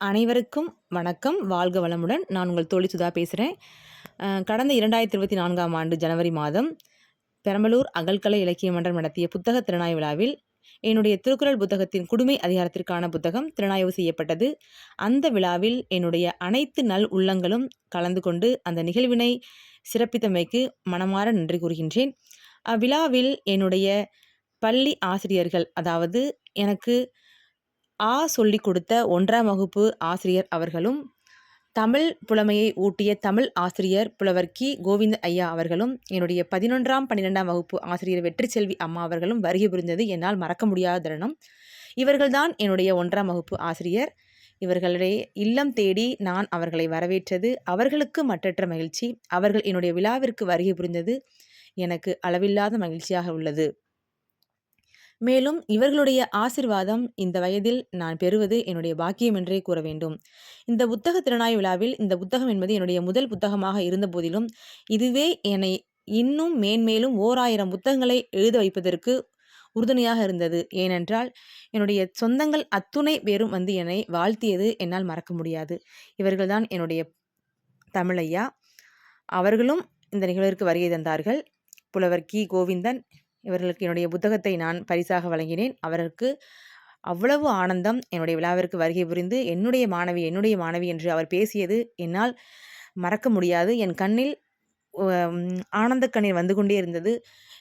அனைவருக்கும் வணக்கம். வாழ்க வளமுடன். நான் உங்கள் தோழி சுதா பேசுகிறேன் கடந்த இரண்டாயிரத்தி இருபத்தி நான்காம் ஆண்டு ஜனவரி மாதம் பெரம்பலூர் அகல்கலை இலக்கிய மன்றம் நடத்திய புத்தக திறனாய் விழாவில் என்னுடைய திருக்குறள் புத்தகத்தின் குடுமை அதிகாரத்திற்கான புத்தகம் திறனாய்வு செய்யப்பட்டது. அந்த விழாவில் என்னுடைய அனைத்து நல் உள்ளங்களும் கலந்து கொண்டு அந்த நிகழ்வினை சிறப்பித்தமைக்கு மனமாற நன்றி கூறுகின்றேன். அவ்விழாவில் என்னுடைய பள்ளி ஆசிரியர்கள் அதாவது எனக்கு ஆ சொல்லிக் கொடுத்த ஒன்றாம் வகுப்பு ஆசிரியர் அவர்களும் தமிழ் புலமையை ஊட்டிய தமிழ் ஆசிரியர் புலவர் கி. கோவிந்த ஐயா அவர்களும் என்னுடைய பதினொன்றாம் பன்னிரெண்டாம் வகுப்பு ஆசிரியர் வெற்றிச்செல்வி அம்மா அவர்களும் வருகை புரிந்தது என்னால் மறக்க முடியாத தருணம். இவர்கள்தான் என்னுடைய ஒன்றாம் வகுப்பு ஆசிரியர். இவர்களுடைய இல்லம் தேடி நான் அவர்களை வரவேற்றது. அவர்களுக்கு மற்றற்ற மகிழ்ச்சி. அவர்கள் என்னுடைய விழாவிற்கு வருகை புரிந்தது. எனக்கு அளவில்லாத மகிழ்ச்சியாக உள்ளது. மேலும் இவர்களுடைய ஆசிர்வாதம் இந்த வயதில் நான் பெறுவது என்னுடைய பாக்கியம் என்றே கூற வேண்டும். இந்த புத்தக திறனாய் விழாவில் இந்த புத்தகம் என்பது என்னுடைய முதல் புத்தகமாக இருந்த போதிலும் இதுவே என்னை இன்னும் மேன்மேலும் ஓர் ஆயிரம் புத்தகங்களை எழுத வைப்பதற்கு உறுதுணையாக இருந்தது. ஏனென்றால் என்னுடைய சொந்தங்கள் அத்துணை பேரும் வந்து என்னை வாழ்த்தியது என்னால் மறக்க முடியாது. இவர்கள்தான் என்னுடைய தமிழையா அவர்களும் இந்த நிகழ்விற்கு வருகை தந்தார்கள். புலவர் கி. கோவிந்தன் இவர்களுக்கு என்னுடைய புத்தகத்தை நான் பரிசாக வழங்கினேன். அவருக்கு அவ்வளவு ஆனந்தம் என்னுடைய விழாவிற்கு வருகை புரிந்து என்னுடைய மாணவி என்னுடைய மாணவி என்று அவர் பேசியது என்னால் மறக்க முடியாது. என் கண்ணில் ஆனந்த கண்ணீர் வந்து கொண்டே இருந்தது.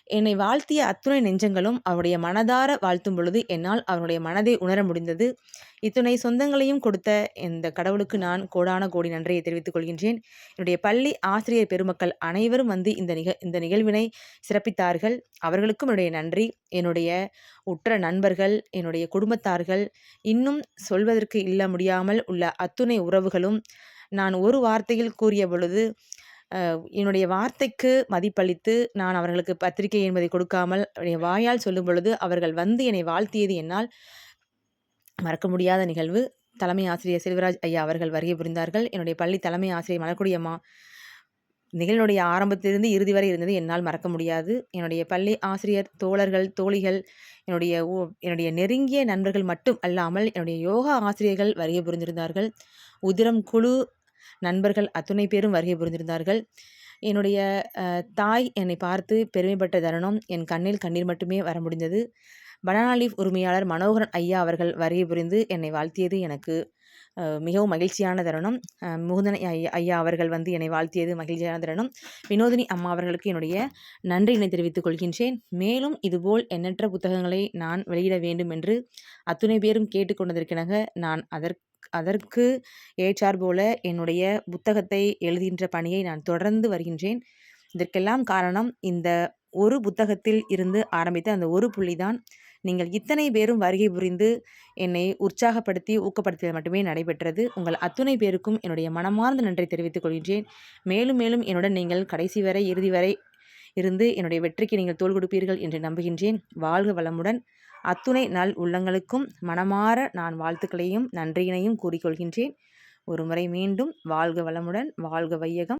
என்னை வாழ்த்திய அத்துணை நெஞ்சங்களும் அவருடைய மனதார வாழ்த்தும் பொழுது என்னால் அவருடைய மனதை உணர முடிந்தது. இத்துணை சொந்தங்களையும் கொடுத்த இந்த கடவுளுக்கு நான் கோடான கோடி நன்றியை தெரிவித்துக் கொள்கின்றேன். என்னுடைய பள்ளி ஆசிரியர் பெருமக்கள் அனைவரும் வந்து இந்த நிக இந்த நிகழ்வினை சிறப்பித்தார்கள். அவர்களுக்கும் என்னுடைய நன்றி. என்னுடைய உற்ற நண்பர்கள் என்னுடைய குடும்பத்தார்கள் இன்னும் சொல்வதற்கு இல்ல முடியாமல் உள்ள அத்துணை உறவுகளும் நான் ஒரு வார்த்தையில் கூறிய பொழுது என்னுடைய வார்த்தைக்கு மதிப்பளித்து நான் அவர்களுக்கு பத்திரிகை என்பதை கொடுக்காமல் என்னுடைய வாயால் சொல்லும் பொழுது அவர்கள் வந்து என்னை வாழ்த்தியது என்னால் மறக்க முடியாத நிகழ்வு. தலைமை ஆசிரியர் செல்வராஜ் ஐயா அவர்கள் வருகை புரிந்தார்கள். என்னுடைய பள்ளி தலைமை ஆசிரியர் மலக்குடியம்மா நிகழ்வுடைய ஆரம்பத்திலிருந்து இறுதி வரை இருந்தது என்னால் மறக்க முடியாது. என்னுடைய பள்ளி ஆசிரியர் தோழர்கள் தோழிகள் என்னுடைய என்னுடைய நெருங்கிய நண்பர்கள் மட்டும் அல்லாமல் என்னுடைய யோகா ஆசிரியர்கள் வருகை புரிந்திருந்தார்கள். உதிரம் குழு நண்பர்கள் அத்துணை பேரும் வருகை புரிந்திருந்தார்கள். என்னுடைய தாய் என்னை பார்த்து பெருமைப்பட்ட தருணம் என் கண்ணில் கண்ணீர் மட்டுமே வர முடிந்தது. பனானா லீஃப் உரிமையாளர் மனோகரன் ஐயா அவர்கள் வருகை புரிந்து என்னை வாழ்த்தியது எனக்கு மிகவும் மகிழ்ச்சியான தருணம். முகுந்தன் ஐயா ஐயா அவர்கள் வந்து என்னை வாழ்த்தியது மகிழ்ச்சியான தருணம். வினோதினி அம்மா அவர்களுக்கு என்னுடைய நன்றியினை தெரிவித்துக் கொள்கின்றேன். மேலும் இதுபோல் எண்ணற்ற புத்தகங்களை நான் வெளியிட வேண்டும் என்று அத்துணை பேரும் கேட்டுக்கொண்டதற்கிணங்க நான் அதற்கு அதற்கு ஏற்றார் போல என்னுடைய புத்தகத்தை எழுதுகின்ற பணியை நான் தொடர்ந்து வருகின்றேன். இதற்கெல்லாம் காரணம் இந்த ஒரு புத்தகத்தில் இருந்து ஆரம்பித்த அந்த ஒரு புள்ளிதான். நீங்கள் இத்தனை பேரும் வருகை புரிந்து என்னை உற்சாகப்படுத்தி ஊக்கப்படுத்தியது மட்டுமே நடைபெற்றது. உங்கள் அத்துணை பேருக்கும் என்னுடைய மனமார்ந்த நன்றி தெரிவித்துக் கொள்கின்றேன். மேலும் மேலும் என்னுடன் நீங்கள் கடைசி வரை இறுதி வரை இருந்து என்னுடைய வெற்றிக்கு நீங்கள் தோல் கொடுப்பீர்கள் என்று நம்புகின்றேன். வாழ்க வளமுடன். அத்துணை நல் உள்ளங்களுக்கும் மனமாற நான் வாழ்த்துக்களையும் நன்றியினையும் கூறிக்கொள்கின்றேன். ஒரு முறை மீண்டும் வாழ்க வளமுடன். வாழ்க வையகம்.